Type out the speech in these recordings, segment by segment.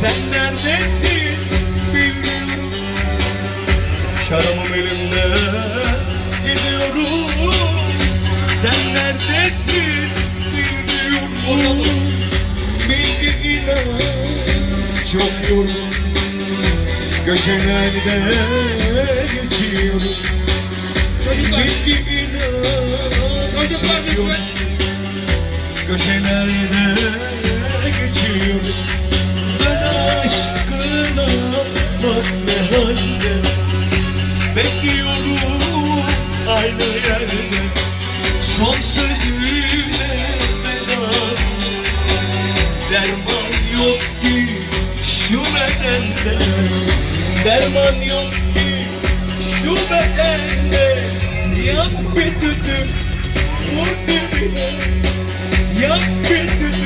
Sen neredesin? Bilmiyorum. Şarabım elimde Gidiyorum. Sen neredesin? Bilmiyorum. Bilgiyle Çok yorgun Göçelerde geçiyorum? Bilgiyle Çok yorgun Köşelerde Bekliyorum aynı yerde. Son sözümle veda. Derman yok ki şu bedende. Derman yok ki şu bedende. Yak bir tütük vur dibine. Yak bir tütük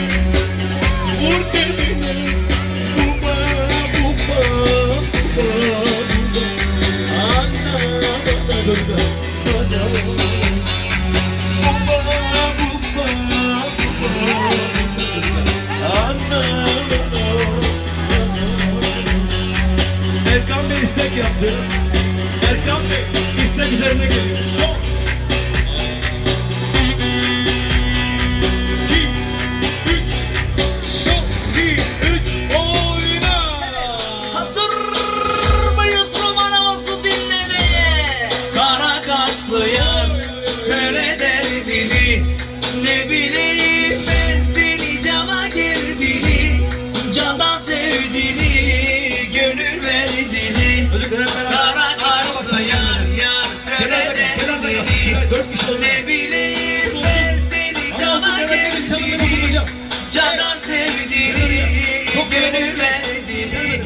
gönüme dili.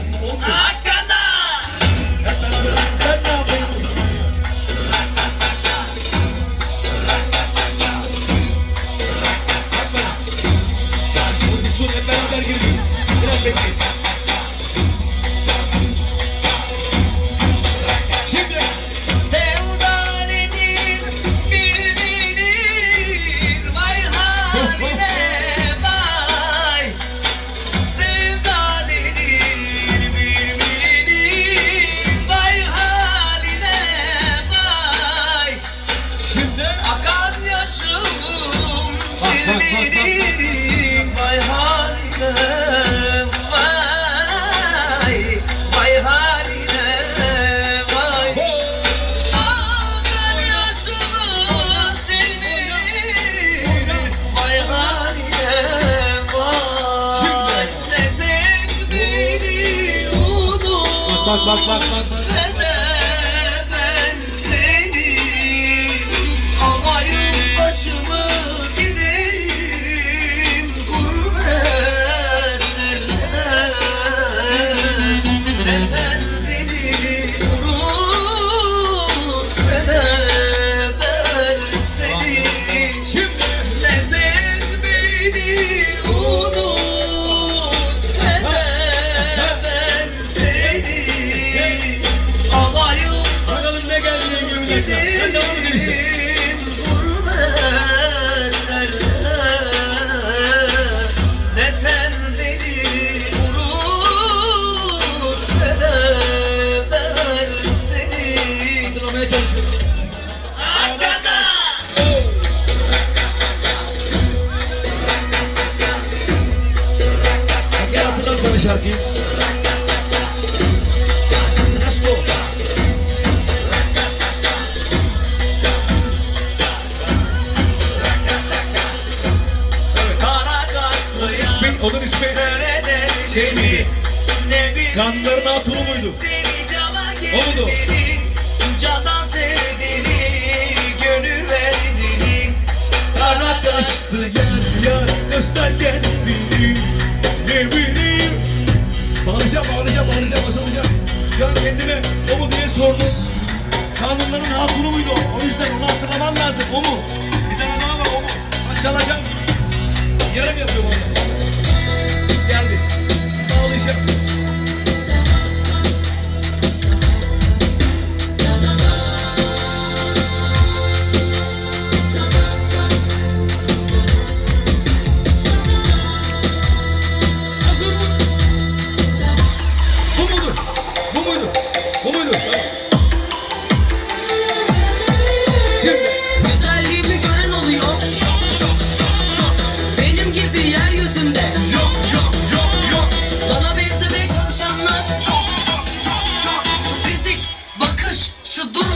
back, back, back. şarkıyı. Onun ismi şey miydi? Kanlarına atulu muydu? O muydu? Candan sevdiğini, gönül verdiğini Kara kaçtı yar yar gösterken Şu an kendime o mu diye sordum. Kanunların hatunu muydu o? O yüzden onu hatırlamam lazım. O mu? Bir tane daha var o mu? Bak çalacağım. Yarım yapıyorum onu. Geldi. Sağ ol. що дурак.